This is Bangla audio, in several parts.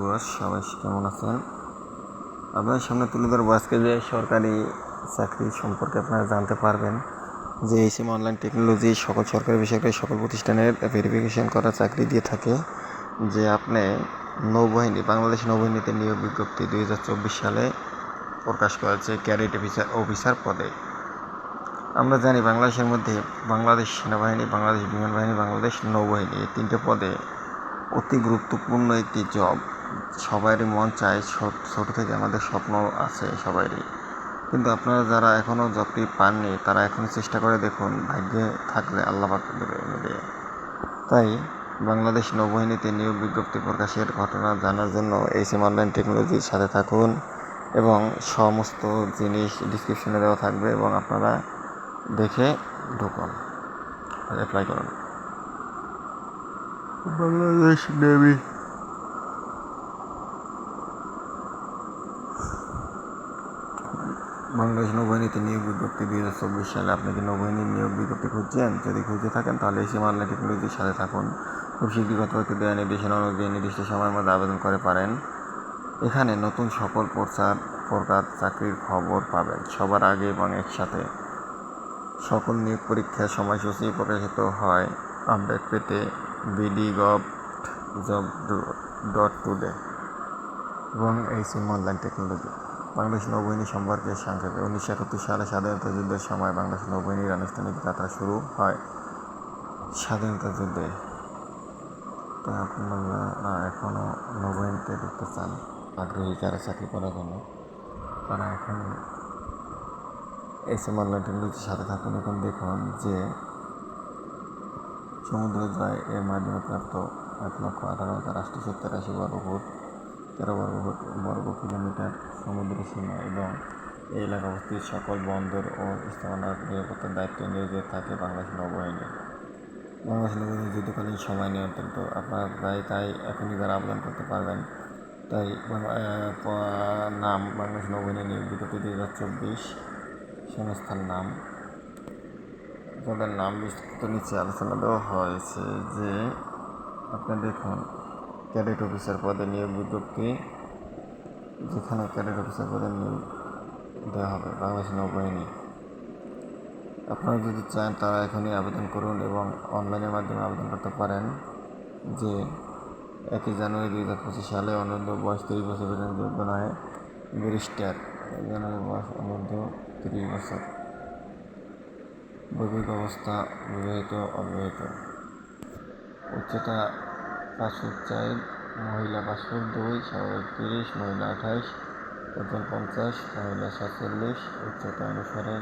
বস সবাই কেমন আছেন? আপনার সামনে তুলে ধরবো আজকে যে সরকারি চাকরি সম্পর্কে আপনারা জানতে পারবেন যে এই সিম অনলাইন টেকনোলজি সকল সরকারি, বেসরকারি সকল প্রতিষ্ঠানের ভেরিফিকেশন করা চাকরি দিয়ে থাকে, যে আপনি নৌবাহিনী, বাংলাদেশ নৌবাহিনীতে নিয়োগ বিজ্ঞপ্তি দুই হাজার চব্বিশ সালে প্রকাশ করেছে ক্যাডেট অফিসার অফিসার পদে। আমরা জানি বাংলাদেশের মধ্যে বাংলাদেশ সেনাবাহিনী, বাংলাদেশ বিমান বাহিনী বাংলাদেশ নৌবাহিনী এই তিনটে পদে অতি গুরুত্বপূর্ণ একটি জব সবারই মন চায়, ছোট- থেকে আমাদের স্বপ্ন আছে সবারই। কিন্তু আপনারা যারা এখনও জবটি পাননি, তারা এখনও চেষ্টা করে দেখুন, ভাগ্যে থাকলে আল্লাহ দেবে তাই বাংলাদেশ নৌবাহিনীতে নিয়োগ বিজ্ঞপ্তি প্রকাশের ঘটনা জানার জন্য এই সিম অনলাইন টেকনোলজির সাথে থাকুন এবং সমস্ত জিনিস ডিসক্রিপশনে দেওয়া থাকবে এবং আপনারা দেখে ঢুকুন অ্যাপ্লাই করুন। বাংলাদেশ নেভি বাংলাদেশ নৌবাহিনীতে নিয়োগ বিজ্ঞপ্তি দুই হাজার চব্বিশ সালে আপনি কি নৌবাহিনীর নিয়োগ বিজ্ঞপ্তি খুঁজছেন? যদি খুঁজে থাকেন, তাহলে এই সীমানা টেকনোলজির সাথে থাকুন। খুব শীঘ্রই কর্তৃপক্ষ দেওয়া নির্দেশনা অনুযায়ী নির্দিষ্ট সময়ের মধ্যে আবেদন করে পারেন। এখানে নতুন সকল প্রচার, প্রকার চাকরির খবর পাবেন সবার আগে এবং একসাথে। সকল নিয়োগ পরীক্ষার সময়সূচি প্রকাশিত হয় আপডেট পেতে BD gov job dot today এবং এই সিম অনলাইন টেকনোলজি। বাংলাদেশ নৌবাহিনী সম্পর্কে সংক্ষেপে। উনিশশো একাত্তর সালে স্বাধীনতা যুদ্ধের সময় বাংলাদেশ নৌবাহিনীর আনুষ্ঠানিক যাত্রা শুরু হয়। স্বাধীনতা যুদ্ধে। তো আপনারা এখনও নৌবাহিনীতে ঢুকতে চান আগ্রহী যারা চাকরি করার জন্য। তারা এখন এস এম অনলাইন টেকনোলজির সাথে থাকুন এখন দেখুন যে সমুদ্র জয় এর মাধ্যমে প্রাপ্ত এক লক্ষ আঠারো হাজার আটশো সত্তর আশি বর্গফুট তেরো বর্গফুট বর্গ কিলোমিটার সমুদ্র সীমা এবং এই এলাকা অবস্থিত সকল বন্দর ও স্থাপনার নিরাপত্তার দায়িত্ব নিয়োজিত থাকে বাংলাদেশ নৌবাহিনী। বাংলাদেশ নৌবাহিনী যুদ্ধকালীন সময় নিয়ন্ত্রিত আপনারা তাই তাই এখনই যারা আবেদন করতে পারবেন। তাই নাম, বাংলাদেশ নৌবাহিনী নিয়োগ বিজ্ঞপ্তি দুই হাজার চব্বিশ। সংস্থার নাম। যাদের নাম বিস্তৃত নিচে আলোচনা দেওয়া হয়েছে যে আপনি দেখুন ক্যাডেট অফিসার পদে নিয়োগ বিজ্ঞপ্তি, যেখানে ক্যাডেট অফিসার পদে নিয়োগ দেওয়া হবে, বাংলাদেশ নৌবাহিনী। আপনারা যদি চান, তারা এখনই আবেদন করুন এবং অনলাইনের মাধ্যমে আবেদন করতে পারেন যে একই জানুয়ারি দুই হাজার পঁচিশ সালে অনূর্ধ্ব বয়স তিরিশ বছর পর্যন্ত যোগ্য নয়, ব্যারিস্টার। এক জানুয়ারি বয়স অনূর্ধ্ব তিরিশ বছর। বৈবাহিক অবস্থা বিবাহিত, অবিবাহিত। উচ্চতা পাঁচ ফুট চার মহিলা পাঁচ ফুট দুই তিরিশ, মহিলা আঠাইশ ওজন পঞ্চাশ, মহিলা সাতচল্লিশ, উচ্চতা অনুসারে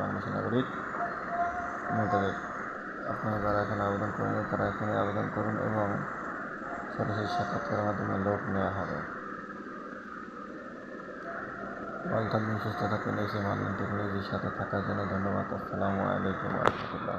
বাংলাদেশের নাগরিক। মোতাবেক আপনারা যারা এখানে আবেদন করেন তারা এখানে আবেদন করুন এবং সরাসরি সাক্ষাৎকারের মাধ্যমে লোক নেওয়া হবে। ভালো থাকবেন, সুস্থ থাকবেন, এই সে অনলাইন টেকনোলজির সাথে থাকার জন্য ধন্যবাদ। আসসালামু আলাইকুম রহমতুল্লাহ